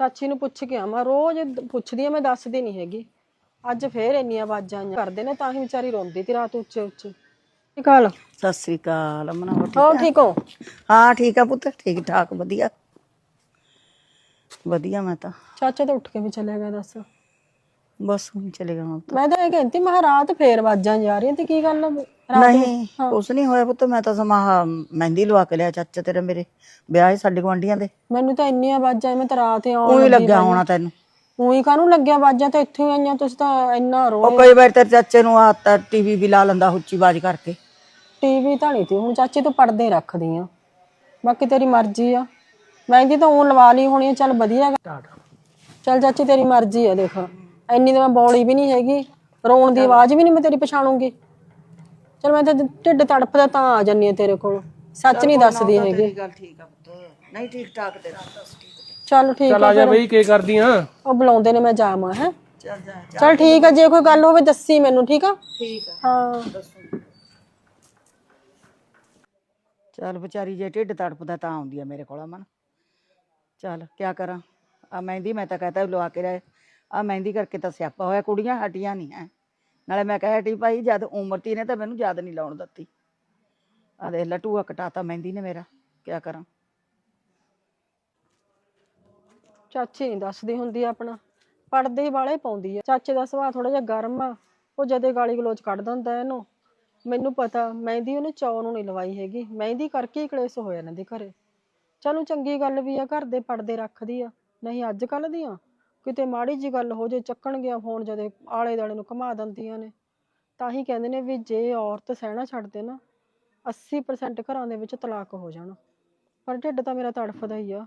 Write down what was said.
ਚਾਚੀ ਨੂੰ ਪੁੱਛ ਕੇ ਆਵਾਂ। ਰੋਜ਼ ਪੁੱਛਦੀ ਆ ਮੈਂ ਦੱਸਦੀ ਨਹੀਂ ਹੈਗੀ। ਅੱਜ ਫੇਰ ਇੰਨੀਆਂ ਆਵਾਜ਼ਾਂ ਆਈਆਂ। ਕਰਦੇ ਨੇ ਤਾਂ ਹੀ ਵਿਚਾਰੀ ਰੋਂਦੀ ਤੀ ਰਾਤ ਉੱਚੇ ਉੱਚੇ। ਕੀ ਹਾਲ? ਸਤਿ ਸ੍ਰੀ ਅਕਾਲ ਅਮਨਾ ਹੋਰ ਠੀਕ ਹੋ ਠੀਕ ਹੋ? ਹਾਂ ਠੀਕ ਆ ਪੁੱਤ ਠੀਕ ਠਾਕ ਵਧੀਆ। ਵਧੀਆ ਮੈਂ ਤਾਂ। ਚਾਚਾ ਤਾਂ ਉੱਠ ਕੇ ਵੀ ਚਲਿਆ ਗਿਆ ਦੱਸ। ਬਸ ਹੁਣ ਚਲੇ ਗਿਆ ਮੈਂ ਤਾਂ। ਇਹ ਕਹਿੰਦੀ ਮੈਂ ਕਿਹਾ ਰਾਤ ਫੇਰ ਆਵਾਜ਼ਾਂ ਜਾ ਰਹੀਆਂ ਤੇ ਕੀ ਗੱਲ ਨਹੀਂ ਕੁਛ ਨਹੀਂ ਹੋਇਆ ਪੁੱਤ ਮੈਂ ਤਾਂ ਸਮਾਂ ਮਹਿੰਦੀ ਲਵਾ ਕੇ ਲਿਆ ਚਾਚਾ ਤੇਰੇ ਮੇਰੇ ਵਿਆਹ ਹੈ ਸਾਡੇ ਗੁਆਂਢੀਆਂ ਦੇ। ਮੈਨੂੰ ਤਾਂ ਇੰਨੀਆਂ ਆਵਾਜ਼ਾਂ ਮੈਂ ਤਾਂ ਰਾਤ ਹੀ ਆਉਣ ਉਹੀ ਲੱਗਿਆ ਹੋਣਾ ਤੈਨੂੰ। ਉਹੀ ਕਾਹਨੂੰ ਲੱਗਿਆ ਆਵਾਜ਼ਾਂ ਤਾਂ ਇੱਥੇ ਹੀ ਆਈਆਂ ਤੁਸੀਂ ਤਾਂ ਇੰਨਾ ਰੋ ਉਹ ਕਈ ਵਾਰ ਤੇਰੇ ਚਾਚੇ ਨੂੰ ਆਤਾ ਟੀਵੀ ਵੀ ਲਾ ਲੈਂਦਾ ਉੱਚੀ ਆਵਾਜ਼ ਕਰਕੇ। ਟੀਵੀ ਤਾਂ ਨਹੀਂ ਤੀ ਹੁਣ ਚਾਚੀ ਤੂੰ ਪੜਦੇ ਰੱਖਦੀ ਆ। ਬਾਕੀ ਤੇਰੀ ਮਰਜ਼ੀ ਆ। ਮਹਿੰਦੀ ਤਾਂ ਉਹ ਲਵਾ ਲਈ ਹੋਣੀ ਆ ਚੱਲ ਵਧੀਆ ਗਾ। ਚੱਲ ਚਾਚੀ ਤੇਰੀ ਮਰਜ਼ੀ ਆ ਦੇਖ। ਇੰਨੀ ਤਾਂ ਮੈਂ ਬੌਲੀ ਵੀ ਨਹੀਂ ਹੈਗੀ। ਰੋਣ ਦੀ ਆਵਾਜ਼ ਵੀ ਨਹੀਂ ਮੈਂ ਤੇਰੀ ਪਛਾਣੂਗੀ। ਚਲ ਮੈਂ ਤਾਂ ਢਿੱਡ ਤੜਫਦਾ ਤਾਂ ਆ ਜੰਨੀ ਆ ਤੇਰੇ ਕੋਲ। ਸੱਚ ਨਹੀਂ ਦੱਸਦੀ ਹੈਗੀ। ਗੱਲ ਠੀਕ ਆ ਪੁੱਤ। ਨਹੀਂ ਠੀਕ ਠਾਕ ਤੇਰਾ ਚੱਲ ਠੀਕ ਚੱਲ ਆ ਜਾ ਬਈ ਕੀ ਕਰਦੀ ਆ? ਉਹ ਬੁਲਾਉਂਦੇ ਨੇ ਮੈਂ ਜਾਵਾਂ ਹੈ। ਚੱਲ ਜਾ ਚਲ ਠੀਕ ਆ ਜੇ ਕੋਈ ਗੱਲ ਹੋਵੇ ਦੱਸੀ ਮੈਨੂੰ ਠੀਕ ਆ? ਠੀਕ ਆ। ਹਾਂ। ਚੱਲ ਵਿਚਾਰੀ ਜੇ ਢਿੱਡ ਤੜਪਦਾ ਤਾਂ ਆਉਂਦੀ ਆ ਮੇਰੇ ਕੋਲ ਅਮਨ। ਚੱਲ ਕਿਆ ਕਰਾਂ? ਆ ਮਹਿੰਦੀ ਮੈਂ ਤਾਂ ਕਹਤਾ ਲਵਾ ਕੇ ਲੈ। ਆ ਮਹਿੰਦੀ ਕਰਕੇ ਤਾਂ ਸਿਆਪਾ ਹੋਇਆ ਕੁੜੀਆਂ ਹਟੀਆਂ ਨਹੀਂ ਐ ਨਾਲੇ ਮੈਂ ਕਹਿ ਹਟੀ ਭਾਈ, ਜਦ ਉਮਰ ਤੀ ਨੇ ਤਾਂ ਮੈਨੂੰ ਯਾਦ ਨਹੀਂ ਲਾਉਣ ਦਿੱਤੀ। ਆ ਦੇ ਲਟੂਆ ਕਟਾਤਾ ਮਹਿੰਦੀ ਨੇ ਮੇਰਾ, ਕਿਆ ਕਰਾਂ। ਚਾਚੀ ਨਹੀਂ ਦੱਸਦੀ ਹੁੰਦੀ ਆਪਣਾ। ਪੜਦੇ ਹੀ ਵਾਲੇ ਪਾਉਂਦੀ ਆ। ਚਾਚੇ ਦਾ ਸੁਭਾਅ ਥੋੜਾ ਜਿਹਾ ਗਰਮ ਆ। ਉਹ ਜਦੇ ਗਾਲੀ ਗਲੋਚ ਕੱਢ ਦਿੰਦਾ ਇਹਨੂੰ। ਮੈਨੂੰ ਪਤਾ, ਮਹਿੰਦੀ ਉਹਨੇ ਚੌ ਨੂੰ ਨਹੀਂ ਲਵਾਈ ਹੈਗੀ। ਮਹਿੰਦੀ ਕਰਕੇ ਹੀ ਕਲੇਸ਼ ਹੋਇਆ ਇਹਨਾਂ ਦੇ ਘਰੇ। ਚਲੋ ਚੰਗੀ ਗੱਲ ਵੀ ਆ, ਘਰ ਦੇ ਪੜਦੇ ਰੱਖਦੀ ਆ। ਨਹੀਂ ਅੱਜ ਕੱਲ ਦੀਆਂ। ਕਿਤੇ ਮਾੜੀ ਜੀ ਗੱਲ ਹੋ ਜੇ, ਚੱਕਣ ਗਿਆ ਫੋਨ ਜਦੇ ਆਲੇ ਦਾਲੇ ਨੂੰ ਘੁਮਾ ਦਿੰਦੀਆਂ ਨੇ। ਤਾਂ ਹੀ ਕਹਿੰਦੇ ਨੇ ਵੀ ਜੇ ਔਰਤ ਸਹਿਣਾ ਛੱਡ ਦੇ ਨਾ 80% ਘਰਾਂ ਦੇ ਵਿੱਚ ਤਲਾਕ ਹੋ ਜਾਣਾ। ਪਰ ਢਿੱਡ ਤਾਂ ਮੇਰਾ ਤੜਫਦਾ ਹੀ ਆ।